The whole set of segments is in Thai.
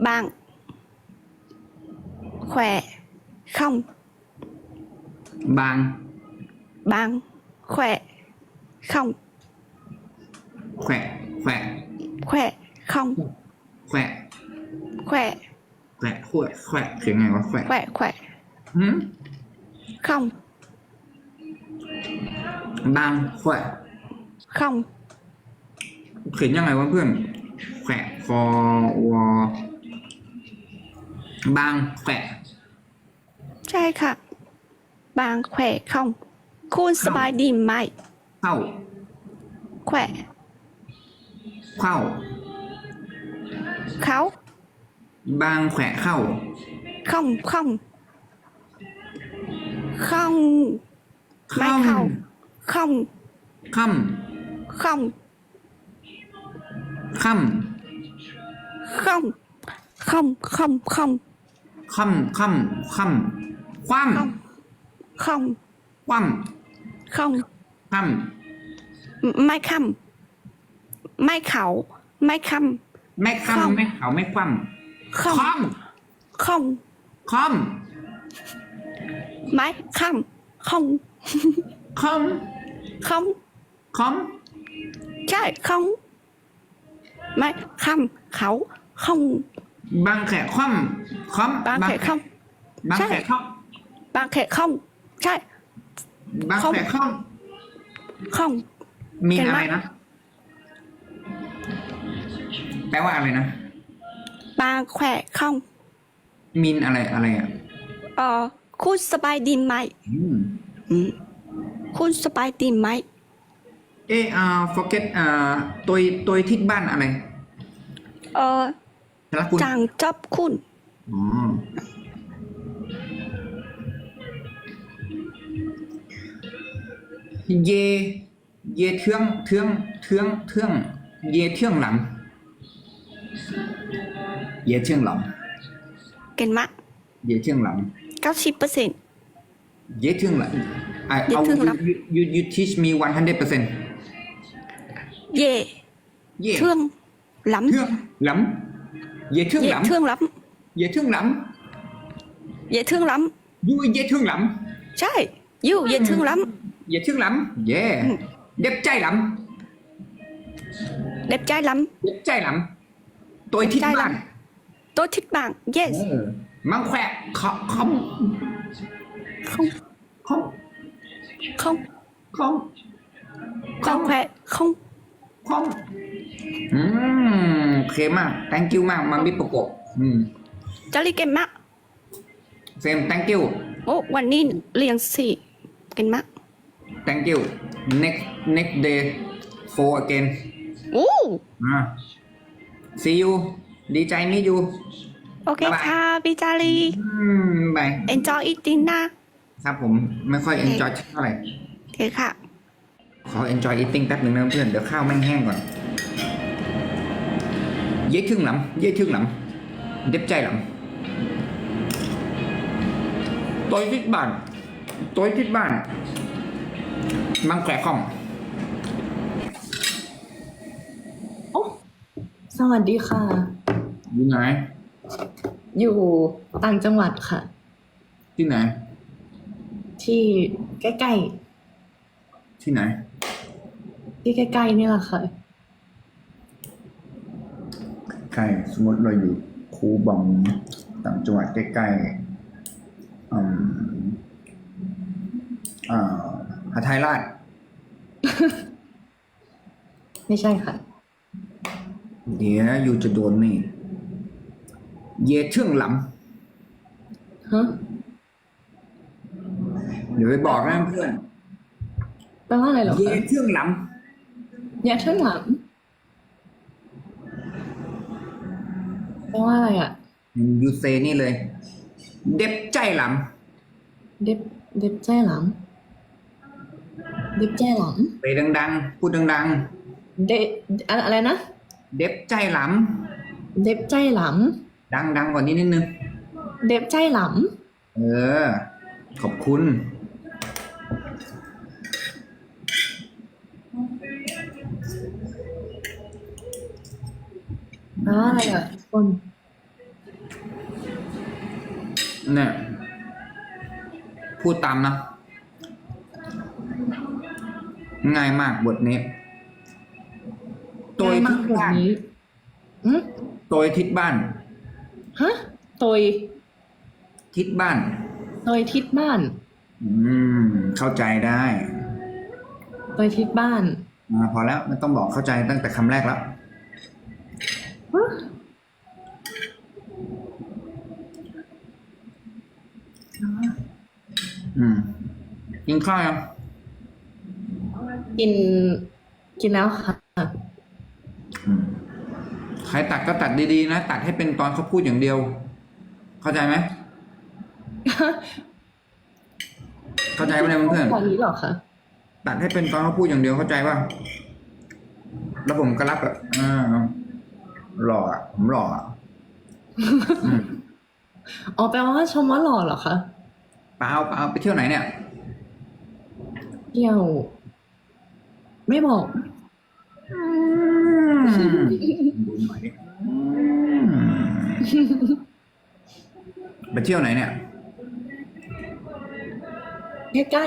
bạn khỏe không บาง bạn khỏe không แขวะแขวะ khỏe không แขวะ khỏe แขวะขวดแขวะเขียนไงวะแขวะ khỏe khỏe หืม không บางแขวะ không เขียนยังไงวะเพื่อน แขวะคอวอบางแขวะใช่ค่ะ bạn khỏe không คุณสบายดีไหม เข้า แขวะเข้า เขา บางแขวะเข้า không không không ไม่ค่ำเข้า không ค่ không ำค่ không không không không ำค่ำค่ำค่ำคว่ không không ำคว่ không ำค่ไม่คำไม่เขาไม่คำไม่ค่ำไม่เขา ไม่คว่ำำคำค่คำค่ำำไม่คำคค่ำคำค่ำใช่คำไม่คำเขา คำบางแขกคว่ำคว่ำำบางแขกคบางแขกคว่ำบางแขกคำใช่ำบางแขกคว่คำมีเก่งอะไรมากนะ แปลว่าอะไรนะำบางแขกคมินอะไรอะไรอะำเออคุณสบายดีไหมอืมอืมคุณสบายดีไหมเอออ่า forget อ่าตัวตัวทิศบ้านอะไรเออ ธนคุณจางจอบคุณอ๋อเย เยเทืองเทืองเทืองเทืองเยเทืองหลัง เยเทืองหลังเก่งมากเยเทืองหลังเก้าสิบเปอร์เซ็นต์เยเทืองหลัง I เยเอาเทืองหลัง you you you teach me one hundred percent เย่เย่เทืองล้ำเทืองหลังเยเทืองเย่หลัง เทืองล้เยเทืองหลังำเย่เทืองล้ยูเยเทืองหลังำใช่ยูเย่เทืองล้เยเทืองหลังเย่เด็บใจหลังำเด็บใจล้เด็บใจหลังตัวทิศบ้านำตัวทิศบาง yes เออมังแขวะขอคอม không คอม không คอม không khỏe không คอมอืมโอเคมาก thank you มากมามิประกบอืมจะเรียนเก่งมากเซม thank you โอ้วันนี้เรียนสี่เก่งมาก thank you next next day for again โอ้อ่า see you ดีใจมีอยู่ โอเคบ๊ายบาย ค่ะพี่จารี อืมบาย enjoy eating นะครับผมไม่ค่อย enjoy เท่าไหร่ โอเคค่ะ ขอ enjoy eating แป๊บหนึ่งนะเพื่อน เดี๋ยวข้าวแม่งแห้งก่อน เย้ทึ่งหลำเย้ทึ่งหลำเด็บใจหลำตัวทิศบ้านตัวทิศบ้านมังแกะข้องโอ้สวัสดีค่ะ อยู่ไหน อยู่ต่างจังหวัดค่ะ ที่ไหน ที่ใกล้ที่ไหนๆ ที่ใกล้ๆนี่แหละค่ะ ใกล้สมมติเราอยู่คูบองต่างจังหวัดใกล้ๆอืมอ่าหาไทยราชไม่ใช่ค่ะ เดี๋ยวอยู่จะโดนนี่เย่เชื่องหลฮะำเดี๋ยวไปบอกนะเพื่อนแปลว่าอะไรเหรอเย่คะ เชื่องหล เนี่ยเท่าหลังแปลว่าอะไรอะำยูเซนี่เลย เด็บใจหลเด็บเด็บแจ้หลังเด็บแจ้หลังำไปดังๆ พูดดังเดอะอะไรนะๆเด็บใจหลเด็บใจหลังำดังๆกว่านี้นิดนึง เด็บใจหลังเออ ขอบคุณ แปลว่าอะไรอะคนเนี่ยพูดตามนะ ง่ายมากบทนี้โดยทิศบ้านอืมโดยทิศบ้าน ฮะโดยทิศบ้านโดยทิศบ้าน อืม เข้าใจได้โดยทิศบ้าน อ่าพอแล้วไม่ต้องบอกเข้าใจตั้งแต่คำแรกแล้ว อืมกินข้าวยังกินกินแล้วค่ะอืมใครตัดก็ตัดดีๆนะ ตัดให้เป็นตอนเขาพูดอย่างเดียว เข้าใจไหมเข้าใจไหมเนี่ยเพื่อนตอนนี้เหรอคะๆตัดให้เป็นตอนเขาพูดอย่างเดียวเข้าใจป่ะแล้วผมก็รับแบบอ่า หล่ออะผมหล่ออะอืมอ๋อแปลว่าชมว่าหล่อเหรอคะเปล่าเปล่าไปเที่ยวไหนเนี่ย เที่ยว ไม่บอกดูหน่อยดิอืมไปเที่ยวไหนเนี่ย ใกล้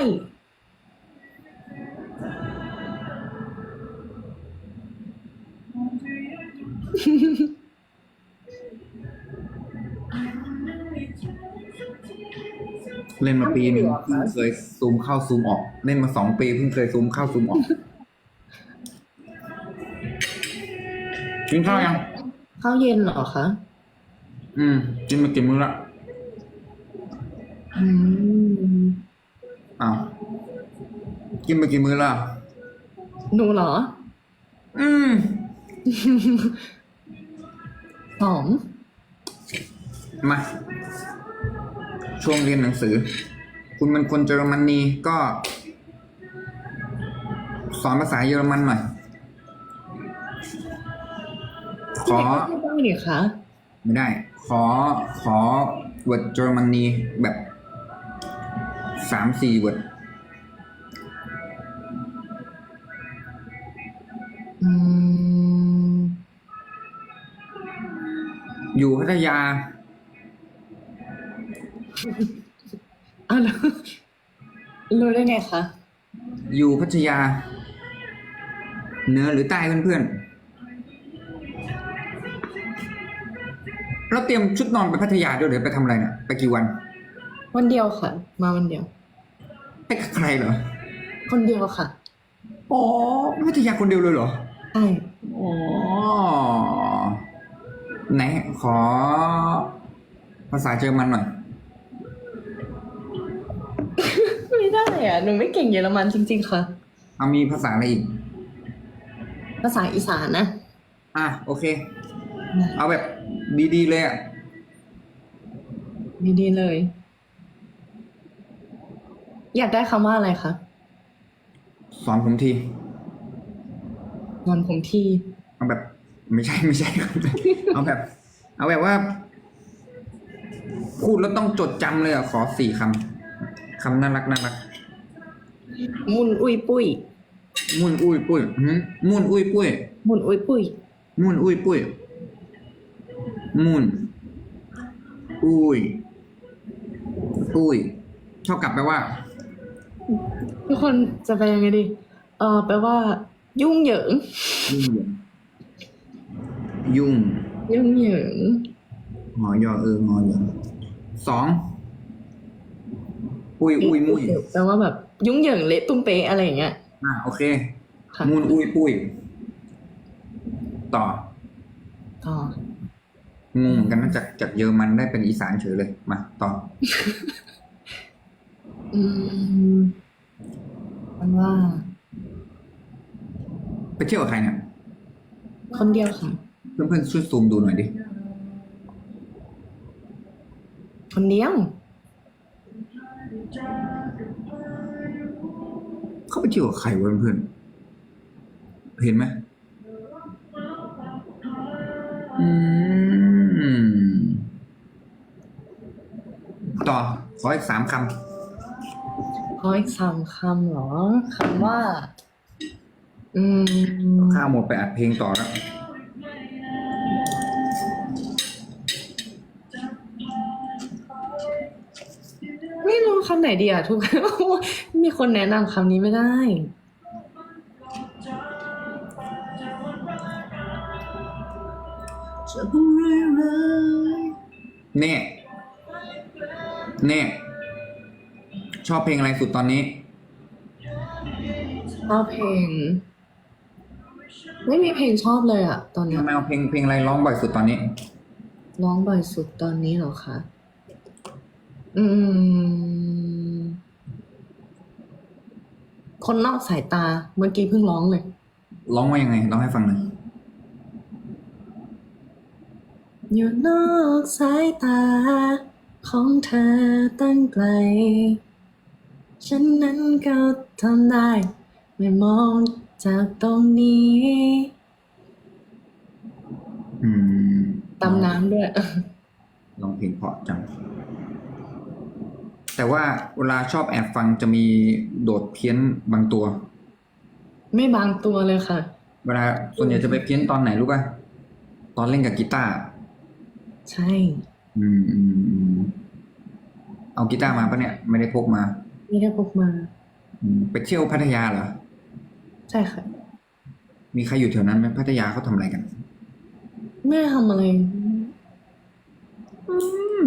เล่นมาปีหนึ่งเพิ่งเคยซูมเข้าซูมออก เล่นมาสองปีเพิ่งเคยซูมเข้าซูมออกกินข้าวยังๆข้าวเย็นเหรอคะ อืม กินมากี่มื้อละอืมอ้าวกินมากี่มื้อละหนูเหรอ อืม สองมา ช่วงเรียนหนังสือ คุณเป็นคนเยอรมนีก็ สอนภาษาเยอรมันหน่อย ขอไม่ได้นี่คะไม่ได้ ขอขอเวิร์ดเยอรมนีแบบสามสี่เวิร์ด อยู่พัทยาอ้าวแล้วรู้ได้ไงคะอยู่พัทยา เหนือหรือใต้เพื่อนๆเราเตรียมชุดนอนไปพัทยาด้วยเดี๋ยวไปทำอะไรเนี่ยไปกี่วัน วันเดียวค่ะ มาวันเดียว ไปกับใครเหรอ คนเดียวค่ะ อ๋อพัทยาคนเดียวเลยเหรอใช่อ๋อ ไหนขอภาษาเยอรมันหน่อย ไม่ได้อะหนูไม่เก่งเยอรมันจริง ๆ ค่ะ เอามีภาษาอะไรอีก ภาษาอีสานนะ อะโอเค เอาแบบดีๆเลยอะ ดีๆเลย อยากได้คำว่าอะไรคะ สอนผมทีงอนผมที เอาแบบ ไม่ใช่ไม่ใช่ครับเอาแบบ เอาแบบว่า พูดแล้วต้องจดจำเลยอะขอสี่คำคำน่ารักน่ารักมุนอุยปุยมุ่นอุ้ยปุ้ยหืมมุ่นอุ้ยปุ้ย มุนอุยปุยมุ่นอุ้ยปุ้ยมุ่นอุ้ยอุ้ยเท่ากับแปลว่า ทุกคนจะไปยังไงดี เออแปลว่า ยุ่งเหยิง ยุ่งเหยิง ยุ่ง ยุ่งเหยิงหอยอเอองอเหยิงสองอุ้ยอุ้ยมุ้ยแปลว่าแบบ ยุ่งเหยิงเละตุ้มเป๊ะอะไรอย่างเงี้ยอะโอเคค่ะมูนอุ้ยปุ้ยต่อต่องงเหมือนกันนะจากจากเยอรมันได้เป็นอีสานเฉยเลยมาต่ออืมมันว่า ไปเที่ยวกับใครเนี่ยคนเดียวค่ะ เพื่อนๆช่วยซูมดูหน่อยดิ คนเดียวเขาไปเที่ยวกับใครวะเพื่อนๆเห็นไหมอืม ต่อ ขออีกสามคขออีกสามคำเหรอคำว่า อืมำข้าวหมดไปอัดเพลงต่อแล้วำไหนดีอะทุก มีคนแนะนำคำนี้ไม่ได้ จะเป็นเรื่อยๆเนี่ยเนี่ยชอบเพลงอะไรสุดตอนนี้ ชอบเพลง ไม่มีเพลงชอบเลยอะ ตอนเนี้ยทำไมเอาเพลงเพลงอะไรร้องบ่อยสุดตอนนี้ ร้องบ่อยสุดตอนนี้เหรอคะ อืม คนนอกสายตาเมื่อกี้เพิ่งร้องเลย ร้องว่ายังไงร้องให้ฟังหน่อยอยู่นอกสายตา ของเธอตั้งไกล ฉันนั้นก็ทำได้ ไม่มองจากตรงนี้ อืมตำน้ำด้วยร้องเพลงเพราะจัง แต่ว่าเวลาชอบแอบฟังจะมีโดดเพี้ยนบางตัว ไม่บางตัวเลยค่ะ เวลาส่วนใหญ่จะไปเพี้ยนตอนไหนรู้ป่ะตอนเล่นกับกีตาร์ใช่ อืมอืมอืมเอากีตาร์มาปะเนี่ย ไม่ได้พกมา ไม่ได้พกมาอืมไปเที่ยวพัทยาเหรอ ใช่ค่ะ มีใครอยู่แถวนั้นไหมพัทยาเขาทำอะไรกัน ไม่ได้ทำอะไร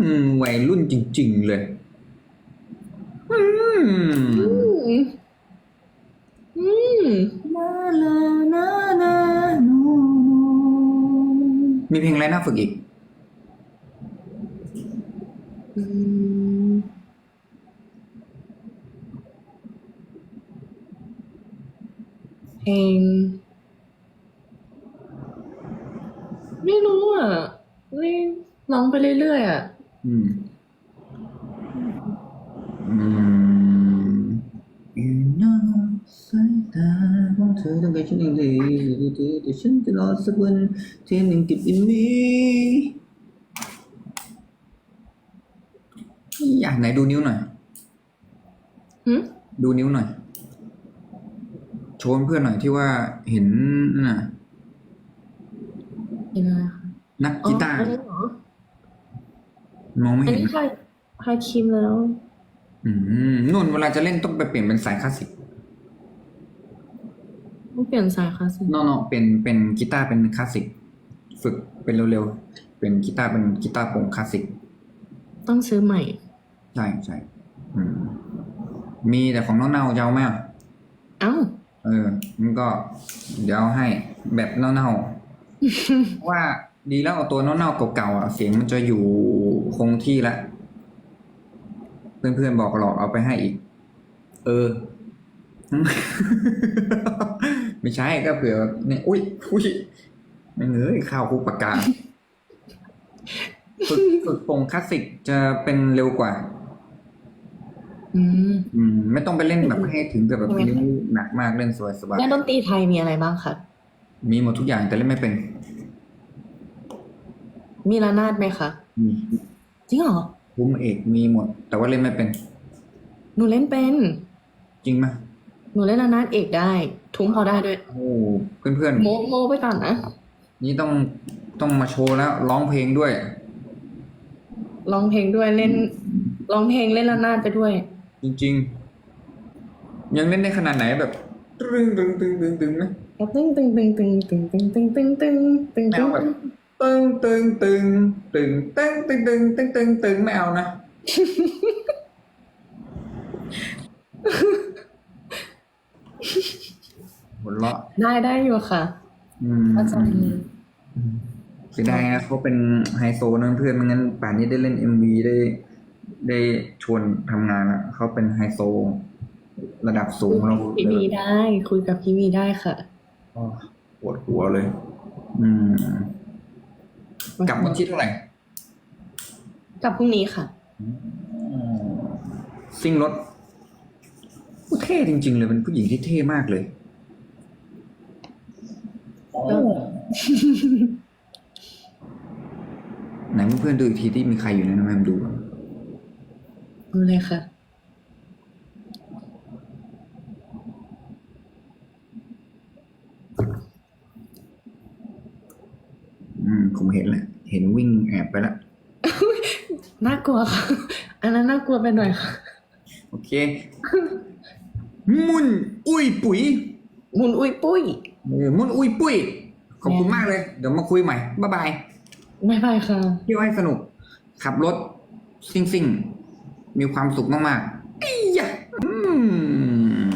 อืมวัยรุ่นจริง ๆ เลย อืมอืมอืมมีเพลงอะไรน่าฝึกอีก อืม เพลง ไม่รู้อะไม่ร้องไปเรื่อยๆอะ อืม อืมอยู่นอกสาย ตาของเธอต้องการฉันเองเลยแต่ฉันจะรอสักวันเธอหนึ่งเก็บอินนี้อยากไหนดูนิ้วหน่อยหึดูนิ้วหน่อย โชว์เพื่อนหน่อยที่ว่าเห็นนั่นน่ะเป็นอะไรคะนักอ๋อกีตาร์อันนี้เหรอมองไม่อันเห็นนี้ทาทาครีมแล้ว อืมนุ่นเวลาจะเล่นต้องไปเปลี่ยนเป็นสายคลาสสิกต้อง เปลี่ยนสายคลาสสิกนอกๆเป็นเป็นกีตาร์เป็นคลาสสิก ฝึกเป็นเร็วๆ เป็นกีตาร์เป็นกีตาร์โปร่งคลาสสิก ต้องซื้อใหม่ ใช่ใช่อืมมีแต่ของน้องเน่าจะเอาไหมอะเอ้า เออมันก็ เดี๋ยวเอาให้แบบเน่าๆ ว่าดีแล้วเอาตัวเน่าๆเก่าๆอะเสียงมันจะอยู่คงที่ละ เพื่อนๆบอกหลอกเอาไปให้อีก เออ ไม่ใช่ก็เผื่อเนี่ยอุ้ยอุ้ยไม่เงยข้าวคุกปากกาฝึกฝึกโปร่งคลาสสิกจะเป็นเร็วกว่า อืมอืม ไม่ต้องไปเล่นแบบให้ถึงกับแบบนิ้วหนักมากเล่นสบายสบายแล้วดนตรีไทยมีอะไรบ้างคะมีหมดทุกอย่างแต่เล่นไม่เป็น มีระนาดไหมคะมีจริงเหรอภูมิเอกมีหมด แต่ว่าเล่นไม่เป็น หนูเล่นเป็น จริงไหมห นูเล่นระนาดเอกได้ ทุ้มพอได้ด้วย โอ้เพื่อนเพื่อนโมโมไปก่อนนะๆนี่ต้องต้องมาโชว์แล้วร้องเพลงด้วย ร้องเพลงด้วยเล่นร้องเพลงเล่นระนาดไปด้วย จริง ๆ ยังเล่นได้ขนาดไหนแบบตึงตึงตึงตึงตึงไหมตึ้งตึงตึงตึงตึงตึงตึงตึงตึงตึงไม่ตึเอางแบบตึงตึงตึงตึงตึงตึงตึงตึงตึงตึงไม่เอานะ หัวเราะได้ได้อยู่ค่ะอืมเข้าใจเสียดายนะเขาเป็นไฮโซนะเพื่อนไม่งั้นป่านนี้ได้เล่นเอ็มวีได้ได้ชวนทำงานละเขาเป็นไฮโซ ระดับสูงเราพี่วีได้ คุยกับพี่วีได้ค่ะอ้อปวดหัวเลย อืม กลับวันที่เท่าไหร่ กลับพรุ่งนี้ค่ะซิ่งรถโอ้เท่จริง ๆ เลยเป็นผู้หญิงที่เท่มากเลยโอ้ไหนเพื่อนๆ ดูอีกทีที่มีใครอยู่ในนั้นไหมดูก่อนดูเลยค่ะ อืมผมเห็นแหละ เห็นวิ่งแอบไปแล้วน่ากลัวค่ะ อันนั้นน่ากลัวไปหน่อยค่ะ โอเค มุนอุ้ยปุ๋ย มุนอุ้ยปุ้ย เออมุนอุ้ยปุ้ย ขอบคุณมากเลย เดี๋ยวมาคุยใหม่ บ๊ายบาย บ๊ายบายค่ะ เที่ยวให้สนุก ขับรถซิ่งซิ่งๆมีความสุขมากๆอียะอืม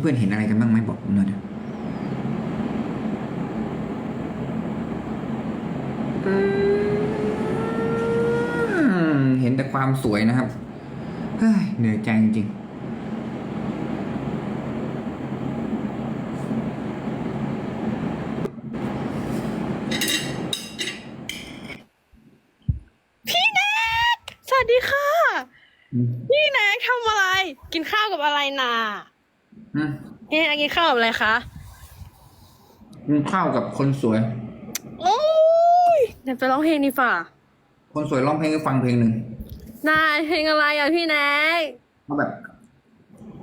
เพื่อนๆเห็นอะไรกันบ้างไหมบอกผมหน่อยเห็นแต่ความสวยนะครับ เฮ้ยเหนื่อยใจจริงๆ สวัสดีค่ะ อืม พี่แนกทำอะไร กินข้าวกับอะไรนาอืมพี่แนกกินข้าวกับอะไรคะ กินข้าวกับคนสวย โอ้ยเดี๋ยวไปร้องเพลงดีฝ่าคนสวยร้องเพลงให้ฟังเพลงหนึ่งนายเพลงอะไรอะพี่แนกเอาแบบ